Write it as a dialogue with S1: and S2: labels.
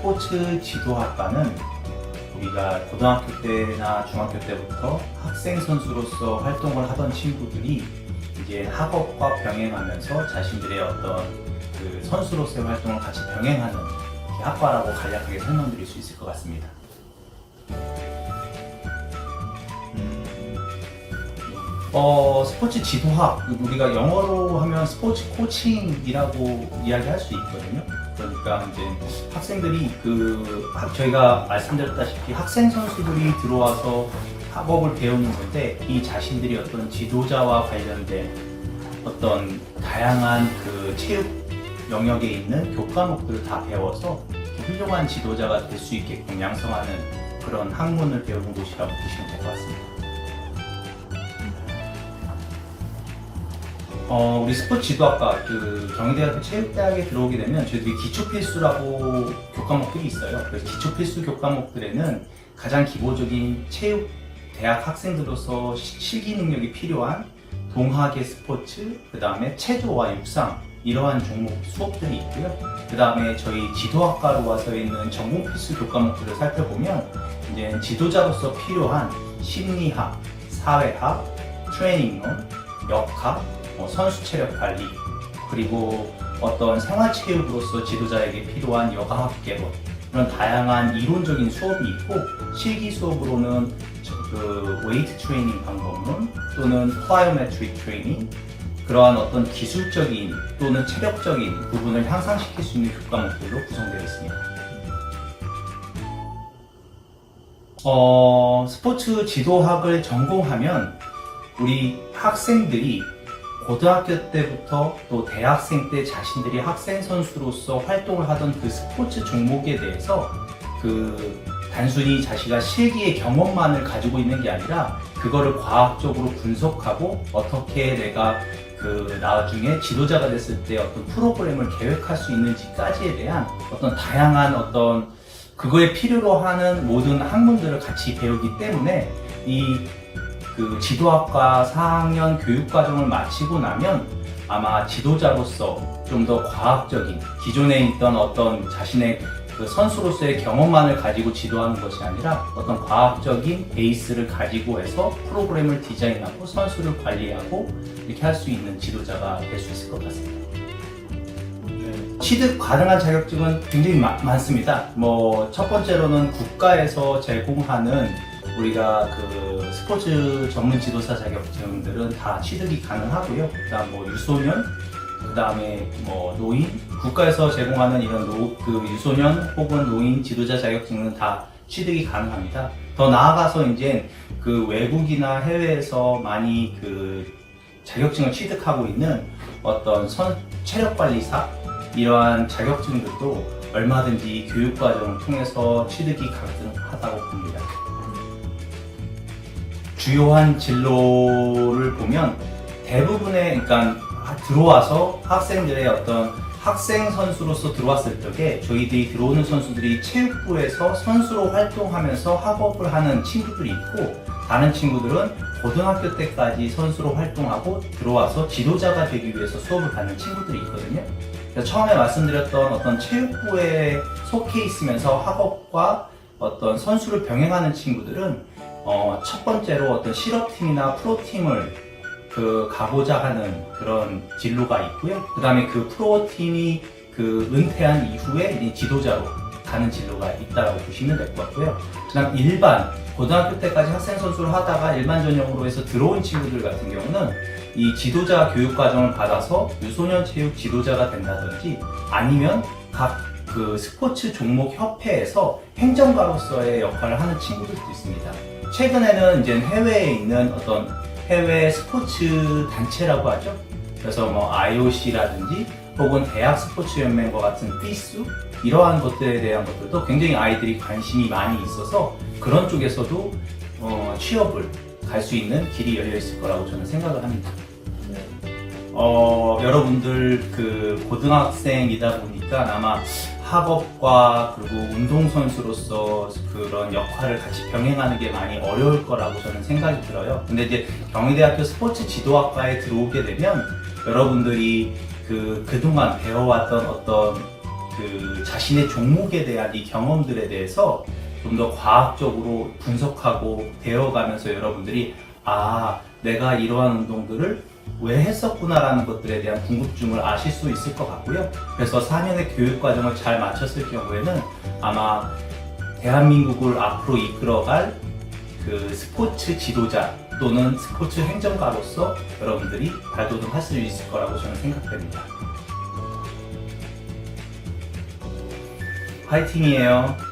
S1: 스포츠 지도학과는 우리가 고등학교 때나 중학교 때부터 학생 선수로서 활동을 하던 친구들이 이제 학업과 병행하면서 자신들의 어떤 그 선수로서의 활동을 같이 병행하는 학과라고 간략하게 설명드릴 수 있을 것 같습니다. 어, 스포츠 지도학, 우리가 영어로 하면 스포츠 코칭이라고 이야기할 수 있거든요. 그러니까 이제 학생들이 그, 학- 저희가 말씀드렸다시피 학생 선수들이 들어와서 학업을 배우는 건데 이 자신들이 어떤 지도자와 관련된 어떤 다양한 그 체육 영역에 있는 교과목들을 다 배워서 훌륭한 지도자가 될 수 있게끔 양성하는 그런 학문을 배우는 곳이라고 보시면 될 것 같습니다. 어, 우리 스포츠 지도학과 그 경희대학교 체육대학에 들어오게 되면 저희들이 기초 필수라고 교과목들이 있어요. 그래서 기초 필수 교과목들에는 가장 기본적인 체육 대학 학생들로서 시- 실기 능력이 필요한 동학의 스포츠, 그 다음에 체조와 육상 이러한 종목 수업들이 있고요. 그 다음에 저희 지도학과로 와서 있는 전공 필수 교과목들을 살펴보면 이제 지도자로서 필요한 심리학, 사회학, 트레이닝론, 역학, 뭐 선수 체력 관리 그리고 어떤 생활체육으로서 지도자에게 필요한 여가학 개론 이런 다양한 이론적인 수업이 있고 실기 수업으로는 저- 그 웨이트 트레이닝 방법론 또는 플라이오메트릭 트레이닝 그러한 어떤 기술적인 또는 체력적인 부분을 향상시킬 수 있는 교과목들로 구성되어 있습니다. 어, 스포츠 지도학을 전공하면 우리 학생들이 고등학교 때부터 또 대학생 때 자신들이 학생 선수로서 활동을 하던 그 스포츠 종목에 대해서 그 단순히 자기가 실기의 경험만을 가지고 있는 게 아니라 그거를 과학적으로 분석하고 어떻게 내가 그 나중에 지도자가 됐을 때 어떤 프로그램을 계획할 수 있는지까지에 대한 어떤 다양한 어떤 그거에 필요로 하는 모든 학문들을 같이 배우기 때문에 이 그 지도학과 4학년 교육과정을 마치고 나면 아마 지도자로서 좀 더 과학적인 기존에 있던 어떤 자신의 그 선수로서의 경험만을 가지고 지도하는 것이 아니라 어떤 과학적인 베이스를 가지고 해서 프로그램을 디자인하고 선수를 관리하고 이렇게 할 수 있는 지도자가 될 수 있을 것 같습니다. 취득 가능한 자격증은 굉장히 마- 많습니다. 뭐 첫 번째로는 국가에서 제공하는 우리가 그 스포츠 전문 지도사 자격증들은 다 취득이 가능하고요. 그다음 뭐 유소년, 그다음에 뭐 노인, 국가에서 제공하는 이런 노, 그 유소년 혹은 노인 지도자 자격증은 다 취득이 가능합니다. 더 나아가서 이제 그 외국이나 해외에서 많이 그 자격증을 취득하고 있는 어떤 선, 체력 관리사 이러한 자격증들도 얼마든지 교육 과정을 통해서 취득이 가능하다고 봅니다. 주요한 진로를 보면 대부분의 그러니까 들어와서 학생들의 어떤 학생 선수로서 들어왔을 적에 저희들이 들어오는 선수들이 체육부에서 선수로 활동하면서 학업을 하는 친구들이 있고 다른 친구들은 고등학교 때까지 선수로 활동하고 들어와서 지도자가 되기 위해서 수업을 받는 친구들이 있거든요. 처음에 말씀드렸던 어떤 체육부에 속해 있으면서 학업과 어떤 선수를 병행하는 친구들은 어, 첫 번째로 어떤 실업팀이나 프로팀을 그 가고자 하는 그런 진로가 있고요. 그 다음에 그 프로팀이 그 은퇴한 이후에 이 지도자로 가는 진로가 있다라고 보시면 될 것 같고요. 그 다음 일반 고등학교 때까지 학생 선수를 하다가 일반 전형으로 해서 들어온 친구들 같은 경우는 이 지도자 교육 과정을 받아서 유소년 체육 지도자가 된다든지 아니면 각 그 스포츠 종목 협회에서 행정가로서의 역할을 하는 친구들도 있습니다. 최근에는 이제 해외에 있는 어떤 해외 스포츠 단체라고 하죠. 그래서 뭐 IOC라든지 혹은 대학 스포츠 연맹과 같은 피스 이러한 것들에 대한 것들도 굉장히 아이들이 관심이 많이 있어서 그런 쪽에서도 어, 취업을 갈 수 있는 길이 열려 있을 거라고 저는 생각을 합니다. 어, 여러분들 그 고등학생이다 보니까 아마 학업과 그리고 운동선수로서 그런 역할을 같이 병행하는 게 많이 어려울 거라고 저는 생각이 들어요. 근데 이제 경희대학교 스포츠 지도학과에 들어오게 되면 여러분들이 그 그동안 배워왔던 어떤 그 자신의 종목에 대한 이 경험들에 대해서 좀 더 과학적으로 분석하고 배워가면서 여러분들이 아 내가 이러한 운동들을 왜 했었구나라는 것들에 대한 궁금증을 아실 수 있을 것 같고요. 그래서 4년의 교육 과정을 잘 마쳤을 경우에는 아마 대한민국을 앞으로 이끌어갈 그 스포츠 지도자 또는 스포츠 행정가로서 여러분들이 발돋움할 수 있을 거라고 저는 생각됩니다. 화이팅이에요.